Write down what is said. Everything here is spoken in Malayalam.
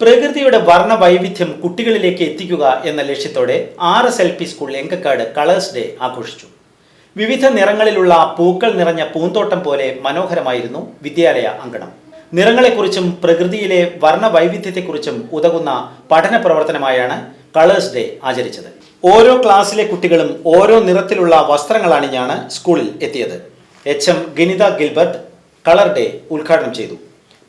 പ്രകൃതിയുടെ വർണ വൈവിധ്യം കുട്ടികളിലേക്ക് എത്തിക്കുക എന്ന ലക്ഷ്യത്തോടെ R S L P school Engakkad colours day ആഘോഷിച്ചു. വിവിധ നിറങ്ങളിലുള്ള പൂക്കൾ നിറഞ്ഞ പൂന്തോട്ടം പോലെ മനോഹരമായിരുന്നു വിദ്യാലയ അങ്കണം. നിറങ്ങളെക്കുറിച്ചും പ്രകൃതിയിലെ വർണ വൈവിധ്യത്തെക്കുറിച്ചും ഉതകുന്ന പഠന പ്രവർത്തനമായാണ് കളേഴ്സ് ഡേ ആചരിച്ചത്. ഓരോ ക്ലാസ്സിലെ കുട്ടികളും ഓരോ നിറത്തിലുള്ള വസ്ത്രങ്ങൾ അണിഞ്ഞാണ് സ്കൂളിൽ എത്തിയത്. H M Ginitha Gilbert colour day ഉദ്ഘാടനം ചെയ്തു.